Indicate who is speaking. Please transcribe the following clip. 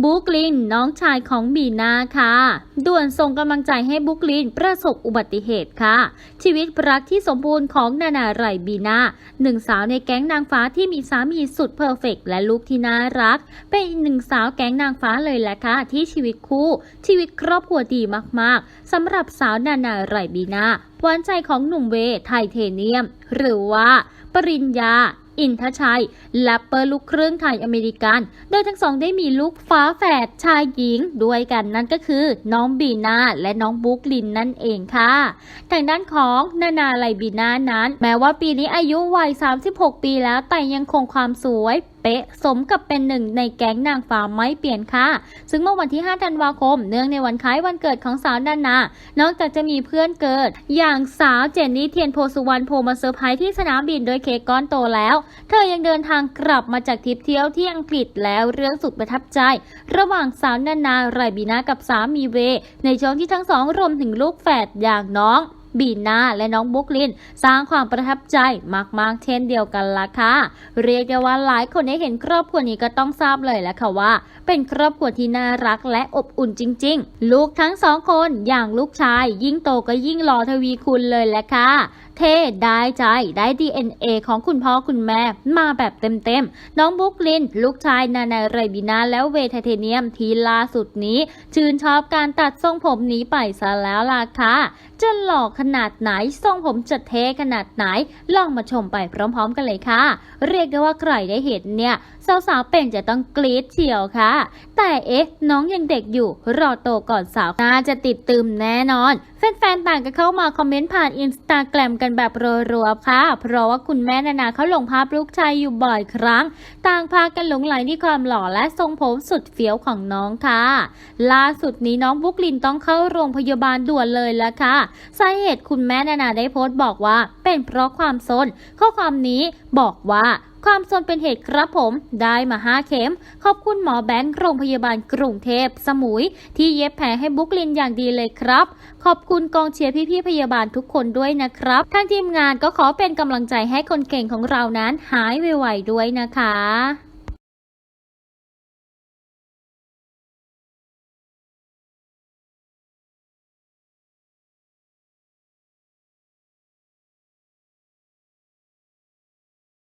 Speaker 1: บุ๊กลินน้องชายของบีนาค่ะ ด่วนส่งกำลังใจให้บุ๊กลินประสบอุบัติเหตุค่ะ ชีวิตรักที่สมบูรณ์ของนานาไรบีนาหนึ่งสาวในแก๊งนางฟ้าที่มีสามีสุดเพอร์เฟกต์และลูกที่น่ารัก เป็นอีกหนึ่งสาวแก๊งนางฟ้าเลยแหละค่ะ ที่ชีวิตคู่ ชีวิตครอบครัวดีมากๆสำหรับสาวนานาไรบีนาหวานใจของหนุ่มเวไทเทเนียม หรือว่า ปริญญา อินทชัยแลปเปอร์ลูกครึ่งไทยอเมริกัน โดยทั้งสองได้มีลูกฟ้าแฝดชายหญิงด้วยกันนั่นก็คือ น้องบีนาและน้องบุ๊กลินนั่นเองค่ะ ทางด้านของนานาไลบีนานั้น แม้ว่าปีนี้อายุวัย 36 ปีแล้วแต่ยังคงความสวย เป๊ะ สมกับเป็นหนึ่งในแก๊งนางฟ้าไม่เปลี่ยนค่ะ ซึ่งเมื่อวันที่ 5 ธันวาคม เนื่องในวันคล้ายวันเกิดของสาวนานา นอกจากจะมีเพื่อนเกิด อย่างสาวเจนนี่เทียนโพสุวรรณโพมาเซอร์ไพรส์ที่สนามบินโดยเค้กก้อนโตแล้ว เธอยังเดินทางกลับมาจากทริปเที่ยวที่อังกฤษแล้วเรื่องสุดประทับใจ ระหว่างสาวนานาไรบีนากับสามีเว ในช่วงที่ทั้งสองรวมถึงลูกแฝดอย่างน้อง บีนาและน้องบุ๊กลิน สร้างความประทับใจมากๆ เช่นเดียวกันละค่ะ เรียกได้ว่าหลายคนได้เห็นครอบครัวนี้ก็ต้องทราบเลยแหละค่ะว่า เป็นครอบครัวที่น่ารักและอบอุ่นจริง ๆ ลูกทั้งสองคนอย่างลูกชาย ยิ่งโตก็ยิ่งหล่อทวีคุณเลยแหละค่ะเท่ได้ใจได้ DNA ของคุณพ่อคุณแม่ มาแบบเต็มๆ น้องบุ๊กลิน ลูกชายนานาไรบินาแล้วเวทไทเทเนียมทีล่าสุดนี้ ชื่นชอบการตัดทรงผมนี้ไปซะแล้วล่ะค่ะจะหล่อขขนาดไหน ทรงผมจะเทขนาดไหน ลองมาชมไปพร้อมๆกันเลยค่ะ เรียกได้ว่าใครได้เห็นเนี่ย สาวๆเป็นจะต้องกรี๊ดเฉียวค่ะ แต่เอ๊ะ น้องยังเด็กอยู่ รอโตก่อนสาวน่าจะติดตืมแน่นอน แฟนๆต่างก็เข้ามาคอมเมนต์ผ่านอินสตาแกรมกันแบบรัวๆค่ะ เพราะว่าคุณแม่นานาเขาลงภาพลูกชายอยู่บ่อยครั้ง ต่างพากันหลงไหลที่ความหล่อและทรงผมสุดเฟี้ยวของน้องค่ะ ล่าสุดนี้น้องบุ๊กลินต้องเข้าโรงพยาบาลด่วนเลยละค่ะ สาเหตุคุณแม่นานาได้โพสต์บอกว่าเป็นเพราะความซน ข้อความนี้บอกว่าความซนเป็นเหตุครับผมได้มาห้าเข็ม ขอบคุณหมอแบงค์โรงพยาบาลกรุงเทพสมุย ที่เย็บแผลให้บุ๊กลินอย่างดีเลยครับ ขอบคุณกองเชียร์พี่ๆพยาบาลทุกคนด้วยนะครับทางทีมงานก็ขอเป็นกำลังใจให้คนเก่งของเรานั้นหายไวๆด้วยนะคะ